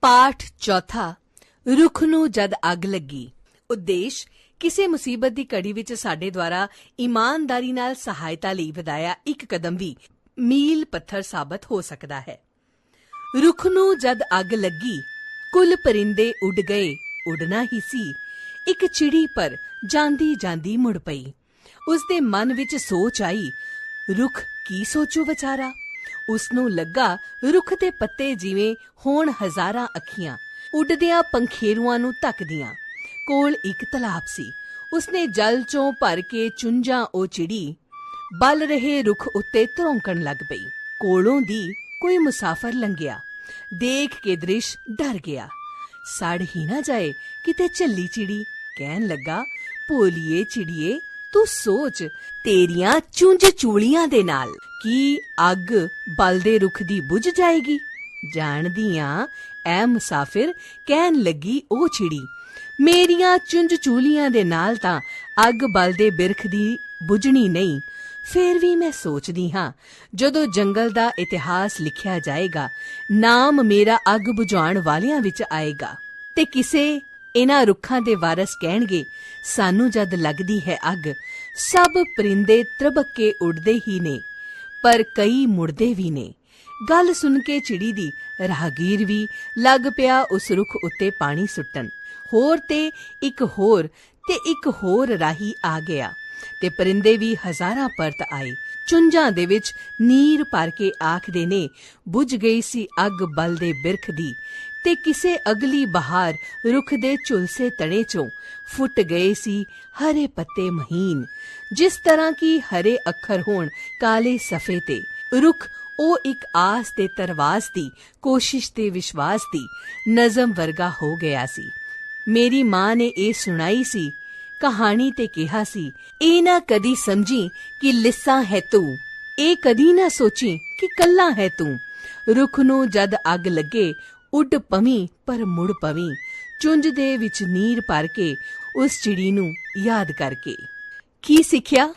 ਪਾਠ ਚੌਥਾ, ਰੁੱਖ ਨੂੰ ਜਦ ਅੱਗ ਲੱਗੀ। ਉਦੇਸ਼, ਕਿਸੇ ਮੁਸੀਬਤ ਦੀ ਘੜੀ ਵਿੱਚ ਸਾਡੇ ਦੁਆਰਾ ਇਮਾਨਦਾਰੀ ਨਾਲ ਸਹਾਇਤਾ ਲਈ ਵਧਾਇਆ ਇੱਕ ਕਦਮ ਵੀ ਮੀਲ ਪੱਥਰ ਸਾਬਤ ਹੋ ਸਕਦਾ ਹੈ। ਰੁੱਖ ਨੂੰ ਜਦ ਅੱਗ ਲੱਗੀ, ਕੁੱਲ ਪਰਿੰਦੇ ਉੱਡ ਗਏ, ਉੱਡਣਾ ਹੀ ਸੀ। ਇੱਕ ਚਿੜੀ ਪਰ ਜਾਂਦੀ ਜਾਂਦੀ ਮੁੜ ਪਈ। ਉਸ ਦੇ ਮਨ ਵਿੱਚ ਸੋਚ ਆਈ, ਰੁੱਖ ਕੀ ਸੋਚੂ ਵਿਚਾਰਾ? ਉਸ ਨੂੰ ਲੱਗਾ ਰੁੱਖ ਦੇ ਪੱਤੇ ਜਿਵੇਂ ਹੋਣ ਹਜ਼ਾਰਾਂ ਅੱਖੀਆਂ, ਉੱਡਦਿਆਂ ਪੰਖੇਰੂਆਂ ਨੂੰ ਧੱਕਦੀਆਂ। ਕੋਲ ਇੱਕ ਤਲਾਬ ਸੀ। ਉਸਨੇ ਜਲ ਚੋਂ ਭਰ ਕੇ ਚੁੰਝਾਂ ਉਹ ਚਿੜੀ ਬਲ ਰਹੇ ਰੁੱਖ ਉੱਤੇ ਧਰੋਂਕਣ ਲੱਗ ਪਈ। ਕੋਲੋਂ ਦੀ ਕੋਈ ਮੁਸਾਫਰ ਲੰਘਿਆ। ਦੇਖ ਕੇ ਦ੍ਰਿਸ਼ ਡਰ ਗਿਆ। ਸੜ ਹੀ ਨਾ ਜਾਏ ਕਿਤੇ ਝੱਲੀ ਚਿੜੀ। ਕਹਿਣ ਲੱਗਾ, ਭੋਲੀਏ ਚਿੜੀਏ ਤੂੰ ਸੋਚ ਤੇਰੀਆਂ ਚੁੰਝ ਚੂਲੀਆਂ ਦੇ ਨਾਲ ਕੀ ਅੱਗ ਬਲਦੇ ਰੁੱਖ ਦੀ ਬੁਝ ਜਾਏਗੀ? ਜਾਣਦੀਆਂ, ਐ ਮੁਸਾਫਿਰ ਕਹਿਣ ਲੱਗੀ ਉਹ ਚਿੜੀ, ਮੇਰੀਆਂ ਚੁੰਝ ਚੂਲੀਆਂ ਦੇ ਨਾਲ ਤਾਂ ਅੱਗ ਬਲਦੇ ਬਿਰਖ ਦੀ ਬੁਝਣੀ ਨਹੀਂ। ਫੇਰ ਵੀ ਮੈਂ ਸੋਚਦੀ ਹਾਂ, ਜਦੋਂ ਜੰਗਲ ਦਾ ਇਤਿਹਾਸ ਲਿਖਿਆ ਜਾਏਗਾ, ਨਾਮ ਮੇਰਾ ਅੱਗ ਬੁਝਾਉਣ ਵਾਲਿਆਂ ਵਿੱਚ ਆਏਗਾ ਤੇ ਕਿਸੇ ਇਹਨਾਂ ਰੁੱਖਾਂ ਦੇ ਵਾਰਸ ਕਹਿਣਗੇ, ਸਾਨੂੰ ਜਦ ਲੱਗਦੀ ਹੈ ਅੱਗ, ਸਭ ਪਰਿੰਦੇ ਤਰਬਕ ਕੇ ਉੱਡਦੇ ਹੀ ਨੇ, ਪਰ ਕਈ ਮੁੜਦੇ ਵੀ ਨੇ। ਗੱਲ ਸੁਣ ਕੇ ਚਿੜੀ ਦੀ ਰਾਹਗੀਰ ਵੀ ਲੱਗ ਪਿਆ ਉਸ ਰੁੱਖ ਉੱਤੇ ਪਾਣੀ ਸੁੱਟਣ। ਹੋਰ ਤੇ ਇੱਕ ਹੋਰ ਤੇ ਇੱਕ ਹੋਰ ਰਾਹੀ ਆ ਗਿਆ ਤੇ ਪਰਿੰਦੇ ਵੀ ਹਜ਼ਾਰਾਂ ਪਰਤ ਆਏ। ਚੁੰਝਾਂ ਦੇ ਵਿੱਚ ਨੀਰ ਭਰ ਕੇ ਆਖਦੇ ਨੇ, ਬੁਝ ਗਈ ਸੀ ਅੱਗ ਬਲ ਦੇ ਬਿਰਖ ਦੀ ਤੇ ਕਿਸੇ ਅਗਲੀ ਬਹਾਰ ਰੁੱਖ ਦੇ ਝੁਲਸੇ ਤਣੇ ਚੋਂ ਫੁੱਟ ਗਏ ਸੀ ਹਰੇ ਪੱਤੇ ਮਹੀਨ। ਜਿਸ ਤਰ੍ਹਾਂ ਕੀ ਹਰੇ ਅੱਖਰ ਹੋਣ ਕਾਲੇ ਸਫੇ ਤੇ। ਰੁੱਖ ਉਹ ਇੱਕ ਆਸ ਤੇ ਤਰਵਾਸ ਦੀ, ਕੋਸ਼ਿਸ਼ ਤੇ ਵਿਸ਼ਵਾਸ ਦੀ, ਨਜ਼ਮ ਵਰਗਾ ਹੋ ਗਿਆ ਸੀ। ਮੇਰੀ ਮਾਂ ਨੇ ਇਹ ਸੁਣਾਈ ਸੀ, ਕਹਾਣੀ ਤੇ ਕਿਹਾ ਸੀ, ਇਹ ਨਾ ਕਦੀ ਸਮਝੀ ਕਿ ਲਿੱਸਾ ਹੈ ਤੂੰ। ਇਹ ਕਦੀ ਨਾ ਸੋਚੀ ਕਿ ਕੱਲਾ ਹੈ ਤੂੰ। ਰੁੱਖ ਨੂੰ ਜਦ ਅੱਗ ਲੱਗੇ ਉੱਡ ਪਵੀਂ, ਪਰ ਮੁੜ ਪਵੀਂ। ਚੁੰਝ ਦੇ ਵਿੱਚ ਨੀਰ ਭਰ ਕੇ ਉਸ ਚਿੜੀ ਨੂੰ ਯਾਦ ਕਰਕੇ। ਕੀ ਸਿੱਖਿਆ?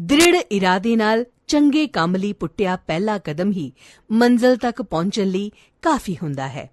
ਦ੍ਰਿੜ ਇਰਾਦੇ ਨਾਲ ਚੰਗੇ ਕੰਮ ਲਈ ਪੁੱਟਿਆ ਪਹਿਲਾ ਕਦਮ ਹੀ ਮੰਜ਼ਲ ਤੱਕ ਪਹੁੰਚਣ ਲਈ ਕਾਫੀ ਹੁੰਦਾ ਹੈ।